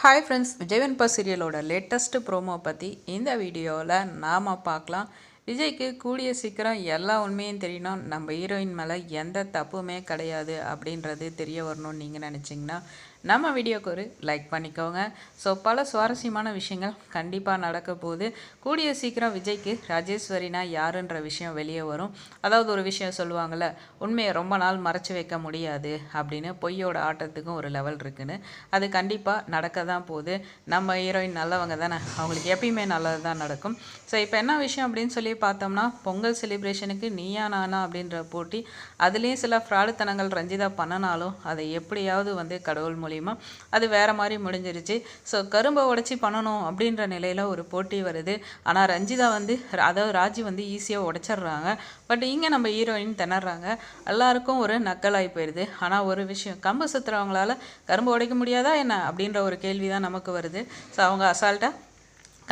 Hi friends விஜயவன்பா சீரியலோட latest promo பற்றி இந்த வீடியோவில் நாம் பார்க்கலாம். விஜய்க்கு கூடிய சீக்கிரம் எல்லா உண்மையும் தெரியணும். நம்ம ஹீரோயின் மேலே எந்த தப்புமே கிடையாது அப்படின்றது தெரிய வரணும்னு நீங்கள் நினச்சிங்கன்னா நம்ம வீடியோக்கு ஒரு லைக் பண்ணிக்கோங்க. ஸோ பல சுவாரஸ்யமான விஷயங்கள் கண்டிப்பாக நடக்க போகுது. கூடிய சீக்கிரம் விஜய்க்கு ராஜேஸ்வரினா யாருன்ற விஷயம் வெளியே வரும். அதாவது ஒரு விஷயம் சொல்லுவாங்கள்ல உண்மையை ரொம்ப நாள் மறைச்சி வைக்க முடியாது அப்படின்னு பொய்யோட ஆட்டத்துக்கும் ஒரு லெவல் இருக்குன்னு. அது கண்டிப்பாக நடக்க தான் போகுது. நம்ம ஹீரோயின் நல்லவங்க தானே. அவங்களுக்கு எப்பயுமே நல்லது தான் நடக்கும். ஸோ இப்போ என்ன விஷயம் அப்படின்னு சொல்லி பார்த்தோம்னா பொங்கல் செலிப்ரேஷனுக்கு நீயா நானா அப்படின்ற போட்டி அதுலேயும் சில ஃப்ராடுத்தனங்கள் ரஞ்சிதா பண்ணனாலும் அதை எப்படியாவது வந்து கடவுள் மூலிமா அது வேறு மாதிரி முடிஞ்சிருச்சு. ஸோ கரும்பை உடச்சி பண்ணணும் அப்படின்ற நிலையில் ஒரு போட்டி வருது. ஆனால் ரஞ்சிதா வந்து அதாவது ராஜி வந்து ஈஸியாக உடச்சிட்றாங்க. பட் இங்கே நம்ம ஹீரோயின் திணறாங்க. எல்லாருக்கும் ஒரு நக்கலாகி போயிடுது ஆனால் ஒரு விஷயம் கம்பு சுற்றுறவங்களால கரும்பு உடைக்க முடியாதா என்ன? அப்படின்ற ஒரு கேள்வி தான் நமக்கு வருது. ஸோ அவங்க அசால்ட்டாக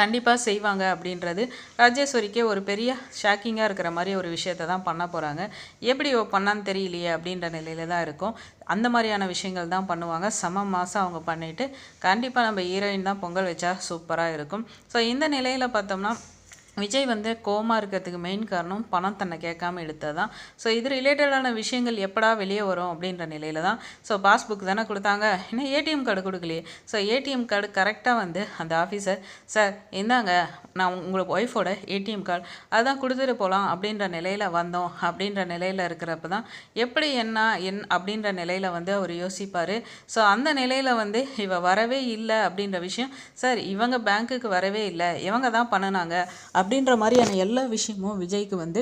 கண்டிப்பாக செய்வாங்க அப்படின்றது ராஜேஸ்வரிக்கே ஒரு பெரிய ஷாக்கிங்காக இருக்கிற மாதிரி ஒரு விஷயத்த தான் பண்ண போகிறாங்க எப்படி பண்ணான்னு தெரியலையே அப்படின்ற நிலையில தான் இருக்கும். அந்த மாதிரியான விஷயங்கள் தான் பண்ணுவாங்க. சம மாதம் அவங்க பண்ணிவிட்டு கண்டிப்பாக நம்ம ஹீரோயின் தான் பொங்கல் வச்சா சூப்பராக இருக்கும். ஸோ இந்த நிலையில் பார்த்தோம்னா விஜய் வந்து கோமா இருக்கிறதுக்கு மெயின் காரணம் பணம் தன்னை கேட்காம எடுத்தது தான் ஸோ இது ரிலேட்டடான விஷயங்கள் எப்படா வெளியே வரும் அப்படின்ற நிலையில தான் ஸோ பாஸ்புக் தானே கொடுத்தாங்க. இன்னும் ஏடிஎம் கார்டு கொடுக்கலையே. ஸோ ஏடிஎம் கார்டு கரெக்டாக வந்து அந்த ஆஃபீஸர் சார் இந்தாங்க நான் உங்களுக்கு ஒய்ஃபோட ஏடிஎம் கார்டு அதான் கொடுத்துட்டு போகலாம் அப்படின்ற நிலையில் வந்தோம். அப்படின்ற நிலையில் இருக்கிறப்ப தான் எப்படி என்ன என் அப்படின்ற நிலையில் வந்து அவர் யோசிப்பார். ஸோ அந்த நிலையில் வந்து இவ வரவே இல்லை அப்படின்ற விஷயம் சார் இவங்க பேங்க்குக்கு வரவே இல்லை. இவங்க தான் பண்ணினாங்க அப்படின்ற மாதிரியான எல்லா விஷயமும் விஜய்க்கு வந்து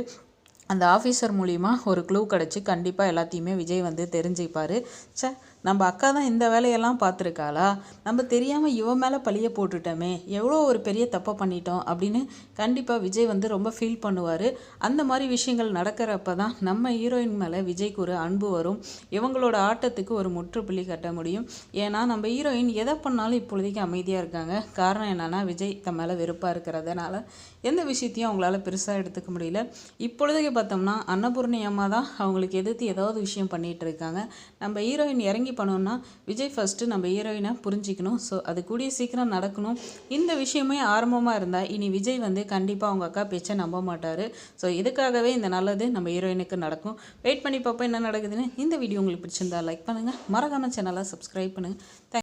அந்த ஆஃபீஸர் மூலிமா ஒரு க்ளூ கிடச்சி கண்டிப்பாக எல்லாத்தையுமே விஜய் வந்து தெரிஞ்சுப்பார். சே நம்ம அக்கா தான் இந்த வேலையெல்லாம் பார்த்துருக்காளா? நம்ம தெரியாமல் இவன் மேலே பழிய போட்டுட்டோமே எவ்வளோ ஒரு பெரிய தப்பை பண்ணிட்டோம் அப்படின்னு கண்டிப்பாக விஜய் வந்து ரொம்ப ஃபீல் பண்ணுவார். அந்த மாதிரி விஷயங்கள் நடக்கிறப்ப தான் நம்ம ஹீரோயின் மேலே விஜய்க்கு ஒரு அன்பு வரும். இவங்களோட ஆட்டத்துக்கு ஒரு முற்றுப்புள்ளி கட்ட முடியும். ஏன்னா நம்ம ஹீரோயின் எதை பண்ணாலும் இப்பொழுதைக்கு அமைதியாக இருக்காங்க. காரணம் என்னென்னா விஜய் தன் மேலே வெறுப்பாக இருக்கிறதுனால. எந்த விஷயத்தையும் அவங்களால பெருசாக எடுத்துக்க முடியல. இப்பொழுதைக்கு பார்த்தோம்னா அன்னபூர்ணி அம்மா தான் அவங்களுக்கு எதிர்த்து ஏதாவது விஷயம் பண்ணிகிட்டு இருக்காங்க. நம்ம ஹீரோயின் இறங்கி பண்ணணும்னா விஜய் ஃபஸ்ட்டு நம்ம ஹீரோயினை புரிஞ்சிக்கணும். ஸோ அது கூடிய சீக்கிரம் நடக்கணும். இந்த விஷயமே ஆரம்பமாக இருந்தால் இனி விஜய் வந்து கண்டிப்பாக அவங்க அக்கா பேச்சை நம்ப மாட்டார். ஸோ இதுக்காகவே இந்த நல்லது நம்ம ஹீரோயினுக்கு நடக்கும். வெயிட் பண்ணி பார்ப்போம் என்ன நடக்குதுன்னு. இந்த வீடியோ உங்களுக்கு பிடிச்சிருந்தா லைக் பண்ணுங்கள் மறக்காமல் சேனலை சப்ஸ்கிரைப் பண்ணுங்கள்